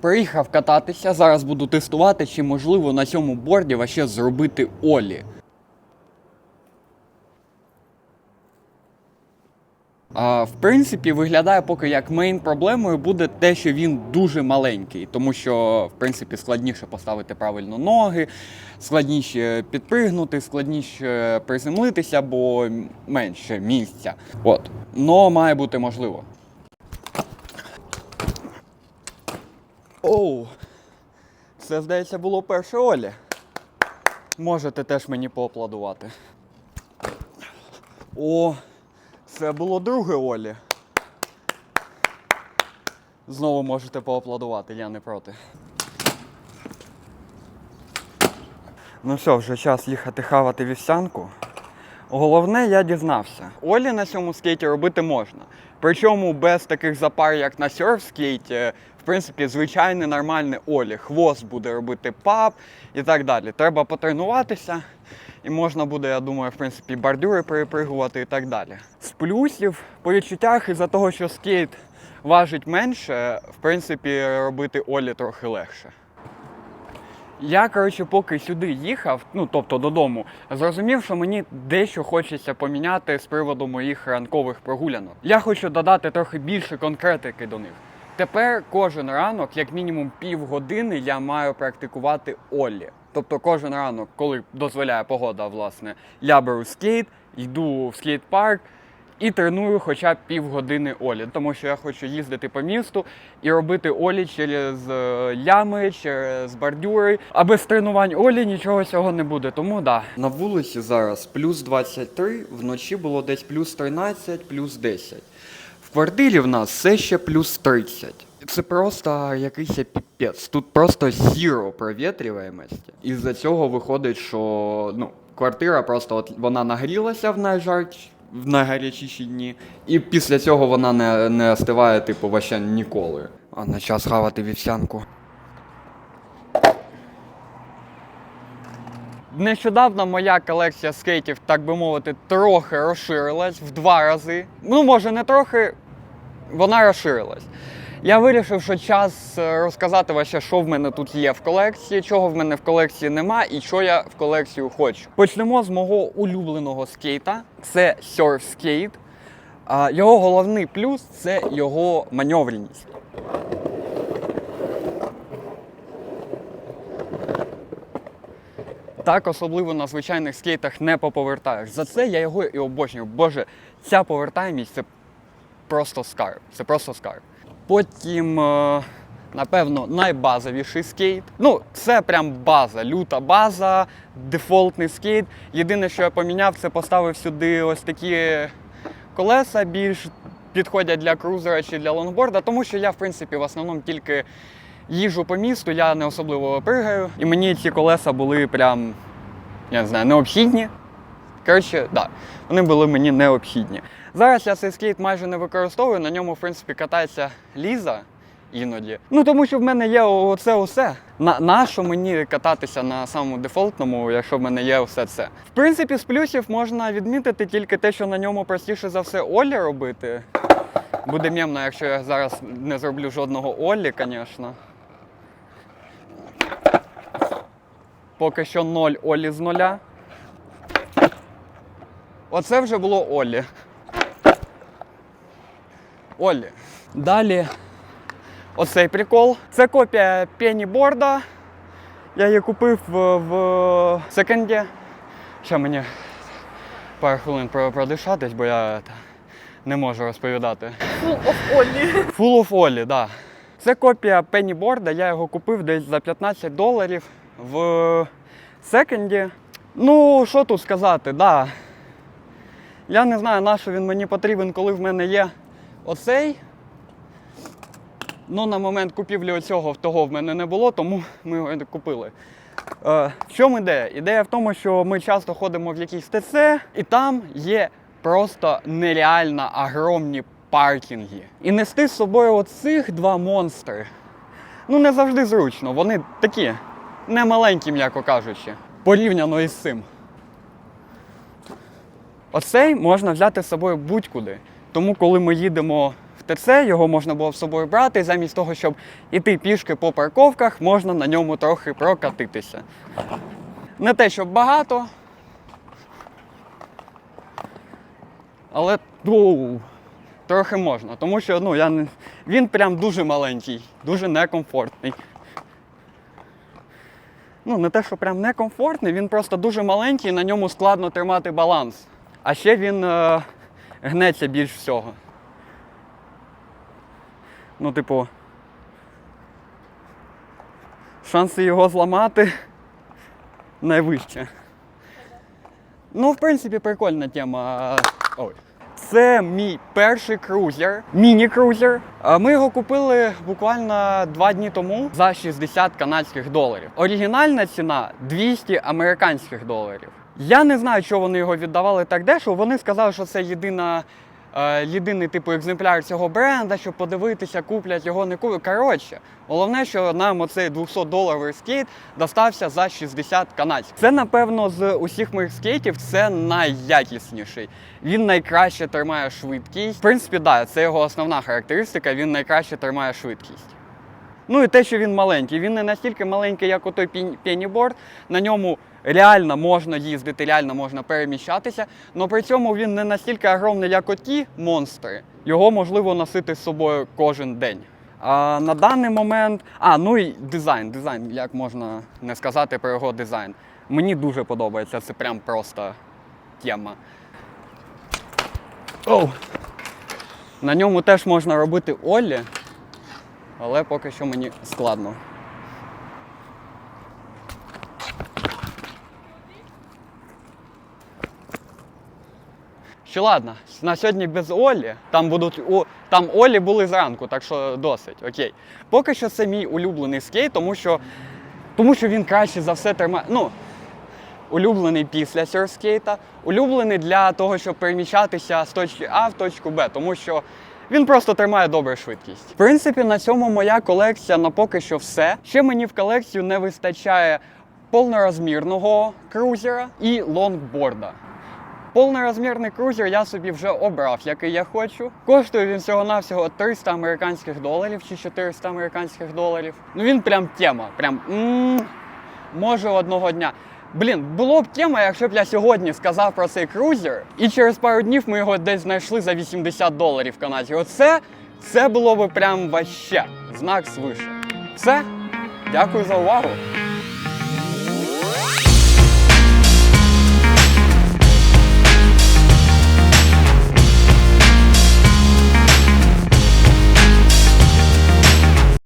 Приїхав кататися, зараз буду тестувати, чи можливо на цьому борді вообще зробити Олі. А, в принципі, виглядає поки як мейн проблемою буде те, що він дуже маленький, тому що в принципі складніше поставити правильно ноги, складніше підпригнути, складніше приземлитися, бо менше місця. От. Но має бути можливо. Оу. Це, здається, було перше Олі. Можете теж мені поаплодувати. О, це було друге Олі. Знову можете поаплодувати, я не проти. Ну все, вже час їхати хавати вівсянку. Головне, я дізнався. Олі на цьому скейті робити можна. Причому без таких запар, як на серф-скейті, в принципі, звичайне нормальне Олі. Хвост буде робити пап і так далі. Треба потренуватися, і можна буде, я думаю, в принципі, бордюри перепригувати і так далі. З плюсів, по відчуттях, із-за того, що скейт важить менше, в принципі, робити Олі трохи легше. Я, коротше, поки сюди їхав, ну тобто додому, зрозумів, що мені дещо хочеться поміняти з приводу моїх ранкових прогулянок. Я хочу додати трохи більше конкретики до них. Тепер кожен ранок, як мінімум півгодини, я маю практикувати Оллі. Тобто кожен ранок, коли дозволяє погода, власне, я беру скейт, йду в скейт-парк і треную хоча б півгодини Олі, тому що я хочу їздити по місту і робити Олі через е, ями, через бордюри. А без тренувань Олі нічого цього не буде. Тому да. На вулиці зараз плюс 23, вночі було десь плюс 13, плюс 10. Квартирі в нас все ще плюс 30. Це просто якийсь піпець. Тут просто сіро провітрюємості. Із-за цього виходить, що ну, квартира просто от вона нагрілася в найжарч... в найгарячіші дні, і після цього вона не, не остиває, типу, вообще ніколи. А на час хавати вівсянку. Нещодавно моя колекція скейтів, так би мовити, трохи розширилась в два рази. Ну, може, не трохи, вона розширилась. Я вирішив, що час е, розказати вообще, що в мене тут є в колекції, чого в мене в колекції нема і що я в колекцію хочу. Почнемо з мого улюбленого скейта. Це Surf Skate. Його головний плюс це його маневреність. Так особливо на звичайних скейтах не поповертаєш. За це я його і обожнюю. Боже, ця повертаємість це просто скарб. Це просто скарб. Потім, е, напевно, найбазовіший скейт. Ну, це прям база, люта база, дефолтний скейт. Єдине, що я поміняв, це поставив сюди ось такі колеса більш підходять для крузера чи для лонгборда, тому що я, в принципі, в основному тільки їжу по місту, я не особливо пригаю. І мені ці колеса були прям, я не знаю, необхідні. Коротше, да, вони були мені необхідні. Зараз я цей скейт майже не використовую, на ньому, в принципі, катається Ліза іноді. Ну тому що в мене є оце усе. На, на що мені кататися на самому дефолтному, якщо в мене є все це? В принципі, з плюсів можна відмітити тільки те, що на ньому простіше за все Олі робити. Буде мємно, якщо я зараз не зроблю жодного Олі, звісно. Поки що ноль Олі з нуля. Оце вже було Олі. Олі. Далі оцей прикол. Це копія пеніборда. Я її купив в, в секонді. Ще мені пару хвилин продишатись, бо я та, не можу розповідати. Full of Ollie. Full of Ollie, да. Це копія пенніборда, я його купив десь за 15 доларів в секонді. Ну, що тут сказати, да. Я не знаю, на що він мені потрібен, коли в мене є оцей. Ну, на момент купівлі оцього того в мене не було, тому ми його не купили. Е, в чому ідея? Ідея в тому, що ми часто ходимо в якісь ТЦ, і там є просто нереально огромні паркінги. І нести з собою оцих два монстри. Ну, не завжди зручно. Вони такі не маленькі, м'яко кажучи, порівняно із цим. Оцей можна взяти з собою будь-куди. Тому, коли ми їдемо в ТЦ, його можна було з собою брати. Замість того, щоб іти пішки по парковках, можна на ньому трохи прокатитися. Не те, щоб багато. Але ну, трохи можна, тому що ну, я не... він прям дуже маленький, дуже некомфортний. Ну, не те, що прям некомфортний, він просто дуже маленький, на ньому складно тримати баланс. А ще він е, гнеться більш всього. Ну, типу, шанси його зламати найвище. Ну, в принципі, прикольна тема. Ой. Це мій перший крузер, міні-крузер. Ми його купили буквально два дні тому за 60 канадських доларів. Оригінальна ціна 200 американських доларів. Я не знаю, чого вони його віддавали так дешево. Вони сказали, що це єдина. Е, Єдиний типу екземпляр цього бренда, щоб подивитися, куплять його не куплять. Коротше, головне, що нам оцей 200 доларовий скейт достався за 60 канадських. Це, напевно, з усіх моїх скейтів це найякісніший. Він найкраще тримає швидкість. В принципі, да, це його основна характеристика. Він найкраще тримає швидкість. Ну і те, що він маленький. Він не настільки маленький, як отой пеніборд. На ньому реально можна їздити, реально можна переміщатися. але при цьому він не настільки огромний, як оті монстри. Його можливо носити з собою кожен день. А на даний момент. А, ну і дизайн. Дизайн, як можна не сказати про його дизайн. Мені дуже подобається, це прям просто тема. Оу. На ньому теж можна робити Оллі, але поки що мені складно. Що ладно, на сьогодні без Олі. Там будуть о, там Олі були зранку, так що досить. Окей. Поки що це мій улюблений скейт, тому що, тому що він краще за все тримає. Ну, улюблений після серфскейта, улюблений для того, щоб переміщатися з точки А в точку Б, тому що він просто тримає добру швидкість. В принципі, на цьому моя колекція на поки що все. Ще мені в колекцію не вистачає повнорозмірного крузера і лонгборда. Повнорозмірний крузер я собі вже обрав, який я хочу. Коштує він всього-навсього 300 американських доларів чи 400 американських доларів. Ну він прям тема. Прям м може одного дня. Блін, було б тема, якщо б я сьогодні сказав про цей крузер, і через пару днів ми його десь знайшли за 80 доларів Канаді Оце це було б прям ваще. Знак свише. Все. Дякую за увагу.